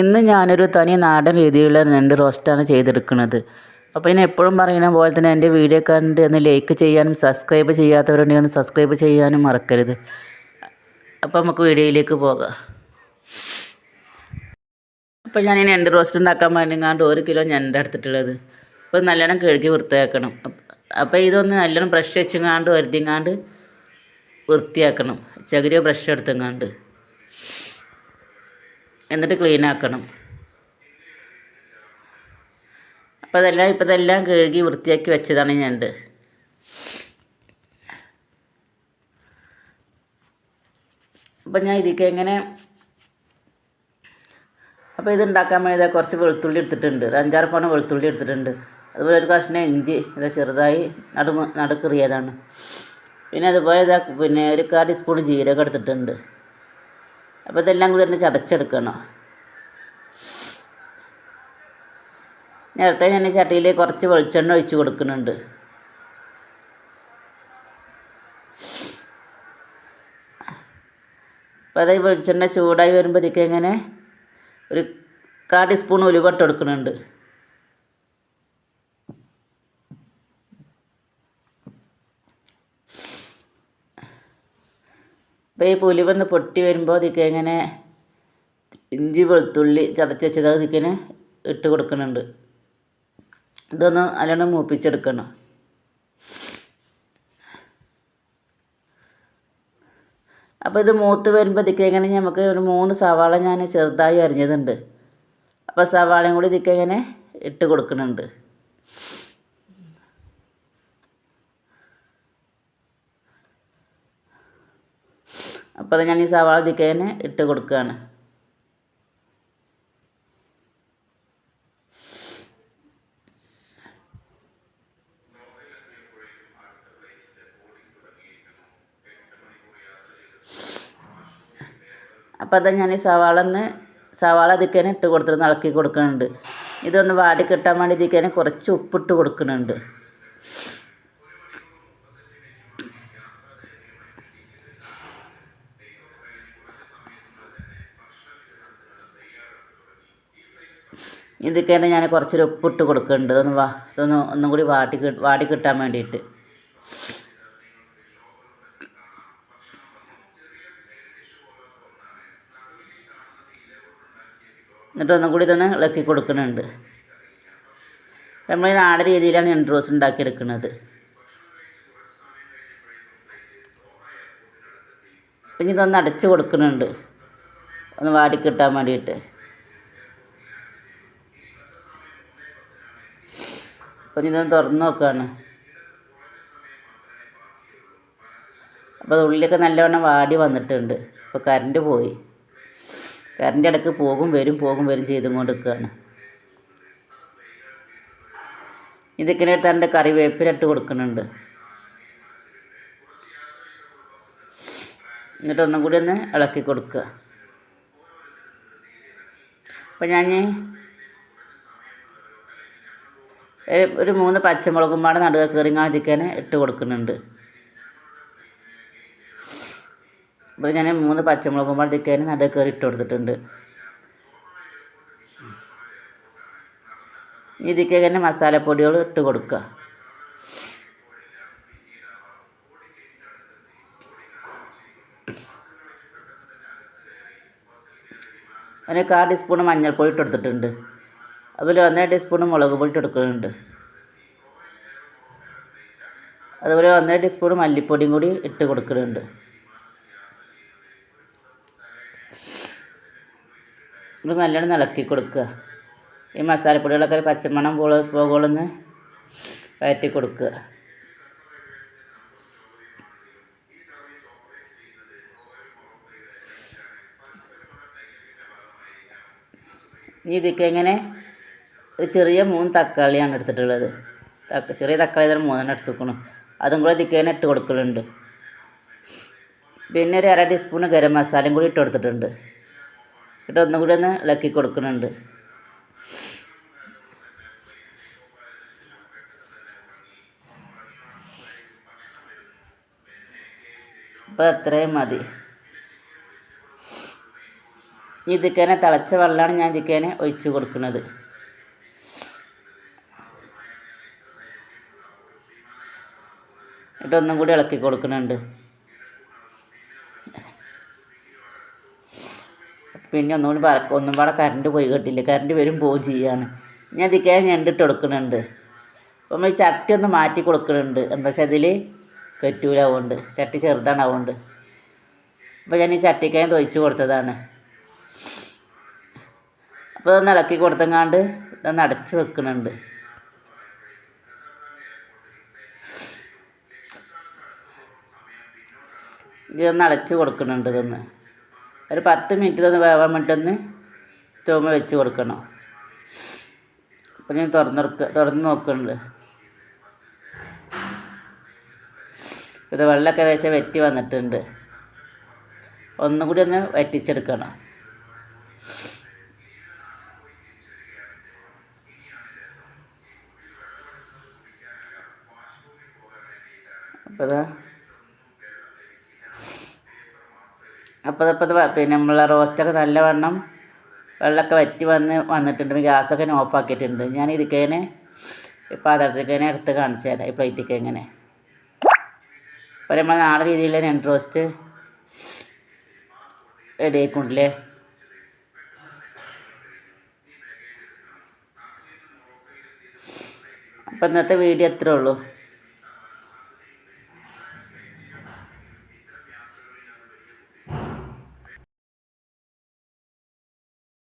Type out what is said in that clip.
ഇന്ന് ഞാനൊരു തനി നാടൻ രീതിയിലുള്ള രണ്ട് റോസ്റ്റാണ് ചെയ്തെടുക്കുന്നത്. അപ്പോൾ ഞാൻ എപ്പോഴും പറയുന്ന പോലെ തന്നെ എന്റെ വീഡിയോ കണ്ട് ഒന്ന് ലൈക്ക് ചെയ്യാനും സബ്സ്ക്രൈബ് ചെയ്യാത്തവരുണ്ടെങ്കിൽ ഒന്ന് സബ്സ്ക്രൈബ് ചെയ്യാനും മറക്കരുത്. അപ്പോൾ നമുക്ക് വീഡിയോയിലേക്ക് പോകാം. അപ്പോൾ ഞാൻ ഈ രണ്ട് റോസ്റ്റ് ഉണ്ടാക്കാൻ വേണ്ടിങ്ങാണ്ട് ഒരു കിലോ ഞണ്ട് എടുത്തിട്ടുള്ളത്. അപ്പോൾ നല്ലോണം കഴുകി വൃത്തിയാക്കണം. അപ്പോൾ ഇതൊന്ന് നല്ലോണം ബ്രഷ് വെച്ചെങ്ങാണ്ട് വരുത്തിങ്ങാണ്ട് വൃത്തിയാക്കണം. ചകിരിയോ ബ്രഷ് എടുത്തങ്ങാണ്ട്. എന്നിട്ട് ക്ലീൻ ആക്കണം. അപ്പോൾ അതെല്ലാം ഇപ്പോൾ ഇതെല്ലാം കഴുകി വൃത്തിയാക്കി വെച്ചതാണ് ഞണ്ട് അപ്പം ഞാൻ ഇതിക്ക് എങ്ങനെ അപ്പോൾ ഇത് ഉണ്ടാക്കാൻ വേണ്ടി കുറച്ച് വെളുത്തുള്ളി എടുത്തിട്ടുണ്ട്. ഒരു അഞ്ചാറ് പണം വെളുത്തുള്ളി എടുത്തിട്ടുണ്ട്. അതുപോലെ ഒരു കഷ്ണം ഇഞ്ചി ഇത് ചെറുതായി നടു നടുക്കെറിയതാണ് പിന്നെ അതുപോലെ ഇതാ പിന്നെ ഒരു കാ ടീസ്പൂൺ ജീരകം എടുത്തിട്ടുണ്ട്. അപ്പോൾ ഇതെല്ലാം കൂടി ഒന്ന് ചതച്ചെടുക്കണം. നേരത്തെ ഞാൻ ചട്ടിയിൽ കുറച്ച് വെളിച്ചെണ്ണ ഒഴിച്ച് കൊടുക്കുന്നുണ്ട്. അപ്പോൾ അത് വെളിച്ചെണ്ണ ചൂടായി വരുമ്പോഴത്തേക്ക് ഇങ്ങനെ ഒരു കാ ടീസ്പൂൺ ഉലുവട്ട് കൊടുക്കുന്നുണ്ട്. അപ്പോൾ ഈ പുലിവന്ന് പൊട്ടി വരുമ്പോൾ അതിക്ക് ഇങ്ങനെ ഇഞ്ചി വെളുത്തുള്ളി ചതച്ചത് ഇതിക്കിന് ഇട്ട് കൊടുക്കുന്നുണ്ട്. ഇതൊന്ന് നല്ലോണം മൂപ്പിച്ചെടുക്കണം. അപ്പോൾ ഇത് മൂത്ത് വരുമ്പോൾ ഇതിക്ക് ഇങ്ങനെ നമുക്ക് ഒരു മൂന്ന് സവാള ഞാൻ ചെറുതായി അരിഞ്ഞതുണ്ട്. അപ്പോൾ സവാളയും കൂടി ഇതിക്ക് ഇങ്ങനെ ഇട്ട് കൊടുക്കുന്നുണ്ട്. അപ്പോൾ ഞാൻ ഈ സവാള ഇതിക്ക് തന്നെ ഇട്ട് കൊടുക്കുകയാണ്. അപ്പോൾ അത് ഞാൻ ഈ സവാള ഒന്ന് സവാള തിക്കേനെ ഇട്ട് കൊടുത്തിട്ട് ഇളക്കി കൊടുക്കുന്നുണ്ട്. ഇതൊന്ന് വാടി കിട്ടാൻ വേണ്ടി തിക്കേനെ കുറച്ച് ഉപ്പിട്ട് കൊടുക്കുന്നുണ്ട്. ഇതിക്കേനെ ഞാൻ കുറച്ചൊരു ഉപ്പിട്ട് കൊടുക്കുന്നുണ്ട് ഇതൊന്ന് വാ ഇതൊന്ന് ഒന്നും കൂടി വാട്ടി വാടി കിട്ടാൻ വേണ്ടിയിട്ട്. എന്നിട്ട് ഒന്നും കൂടി ഇതൊന്ന് ഇളക്കി കൊടുക്കുന്നുണ്ട് നമ്മൾ ഈ നാടൻ രീതിയിലാണ് ഞണ്ട് റോസ് ഉണ്ടാക്കിയെടുക്കുന്നത് പിന്നെ ഇതൊന്ന് അടച്ച് കൊടുക്കുന്നുണ്ട് ഒന്ന് വാടി കിട്ടാൻ വേണ്ടിയിട്ട്. അപ്പം ഇതൊന്ന് തുറന്ന് നോക്കുകയാണ് അപ്പോൾ ഉള്ളിലൊക്കെ നല്ലവണ്ണം വാടി വന്നിട്ടുണ്ട്. ഇപ്പോൾ കറണ്ട് പോയി. കറണ്ട് ഇടയ്ക്ക് പോകും വരും പോകും വരും ചെയ്തും കൊണ്ട് നിൽക്കുകയാണ് ഇതിങ്ങനെ തന്റെ കറിവേപ്പിലിട്ട് കൊടുക്കുന്നുണ്ട്. എന്നിട്ട് ഒന്നും കൂടി ഒന്ന് ഇളക്കി കൊടുക്കുക. അപ്പം ഞാൻ ഒരു മൂന്ന് പച്ചമുളകും പാടെ നടുക കീറിങ്ങാൻ ചിക്കനെ ഇട്ട് കൊടുക്കുന്നുണ്ട്. അപ്പോൾ ഞാൻ മൂന്ന് പച്ചമുളകും പാടെ ചിക്കന് നടുക കയറി ഇട്ട് കൊടുത്തിട്ടുണ്ട്. ഇതിക്ക് തന്നെ മസാലപ്പൊടികൾ ഇട്ട് കൊടുക്കുക. അതിന് കാ ടീസ്പൂൺ മഞ്ഞൾപ്പൊടി ഇട്ട് കൊടുത്തിട്ടുണ്ട്. അതുപോലെ ഒന്നര ടീസ്പൂൺ മുളക് പൊടി എടുക്കുന്നുണ്ട് അതുപോലെ ഒന്നര ടീസ്പൂൺ മല്ലിപ്പൊടിയും കൂടി ഇട്ട് കൊടുക്കുന്നുണ്ട്. ഇത് നല്ലോണം ഇളക്കി കൊടുക്കുക. ഈ മസാലപ്പൊടികളൊക്കെ പച്ചമണം പോള പോകുള്ളൊന്ന് വയറ്റി കൊടുക്കുക. ഇനി ഇതിക്ക് എങ്ങനെ ചെറിയ മൂന്ന് തക്കാളിയാണ് എടുത്തിട്ടുള്ളത്. ചെറിയ തക്കാളി തന്നെ മൂന്നെണ്ണം എടുത്തുക്കണം അതും കൂടെ ഇതിക്ക് തന്നെ ഇട്ട് കൊടുക്കലുണ്ട്. പിന്നെ ഒരു അര ടീസ്പൂൺ ഗരം മസാലയും കൂടി ഇട്ട് കൊടുത്തിട്ടുണ്ട്. ഇട്ട് ഒന്നും കൂടി ഒന്ന് ഇളക്കി കൊടുക്കുന്നുണ്ട്. അപ്പോൾ അത്രയും മതി. ഇതിക്കേനെ തിളച്ച വെള്ളമാണ് ഞാൻ ഇതിക്കേനെ ഒഴിച്ച് കൊടുക്കുന്നത്. എന്നിട്ട് ഒന്നും കൂടി ഇളക്കി കൊടുക്കുന്നുണ്ട്. പിന്നെ ഒന്നുകൂടി പറ ഒന്നും പാടെ കറണ്ട് പോയി കിട്ടില്ല? കറണ്ട് വരും പോവും ചെയ്യാണ്. ഞാൻ ഇതിക്കേ ഞണ്ടിട്ട് കൊടുക്കുന്നുണ്ട്. അപ്പം ഈ ചട്ടി ഒന്ന് മാറ്റി കൊടുക്കുന്നുണ്ട്. എന്താ വെച്ചാൽ ഇതിൽ പറ്റൂല അതുകൊണ്ട്. ചട്ടി ചെറുതാണ് അതുകൊണ്ട്. അപ്പോൾ ഞാൻ ഈ ചട്ടിക്കാൻ തൊഴിച്ച് കൊടുത്തതാണ്. അപ്പോൾ ഇതൊന്ന് ഇളക്കി കൊടുത്തങ്ങാണ്ട് ഇതൊന്ന് അടച്ച് വെക്കുന്നുണ്ട്. ഇതൊന്ന് അടച്ച് കൊടുക്കുന്നുണ്ട് ഇതൊന്ന്. ഒരു പത്ത് മിനിറ്റ് ഇതൊന്ന് വേവാൻ വേണ്ടിയിട്ടൊന്ന് സ്റ്റൗമ്മ വെച്ച് കൊടുക്കണം. അപ്പം ഞാൻ തുറന്നെടുക്ക തുറന്ന് നോക്കുന്നുണ്ട്. ഇത് വെള്ളമൊക്കെ ഏകദേശം വെറ്റി വന്നിട്ടുണ്ട്. ഒന്നും കൂടി ഒന്ന് വറ്റിച്ചെടുക്കണം. അപ്പോൾ ഇതാ അപ്പോൾ അപ്പോൾ പിന്നെ നമ്മളെ റോസ്റ്റൊക്കെ നല്ലവണ്ണം വെള്ളമൊക്കെ വറ്റി വന്ന് വന്നിട്ടുണ്ട്. ഗ്യാസൊക്കെ ഞാൻ ഓഫാക്കിയിട്ടുണ്ട്. ഞാൻ ഇരിക്കേനെ ഈ പാത്രത്തിലേക്കനെ എടുത്ത് കാണിച്ചു തരാം. ഈ പ്ലേറ്റൊക്കെ എങ്ങനെ? അപ്പോൾ നമ്മൾ നാടൻ രീതിയിലുള്ള രണ്ട് റോസ്റ്റ് റെഡി ആയിക്കൊണ്ടില്ലേ? അപ്പം ഇന്നത്തെ വീഡിയോ എത്ര ഉള്ളൂ.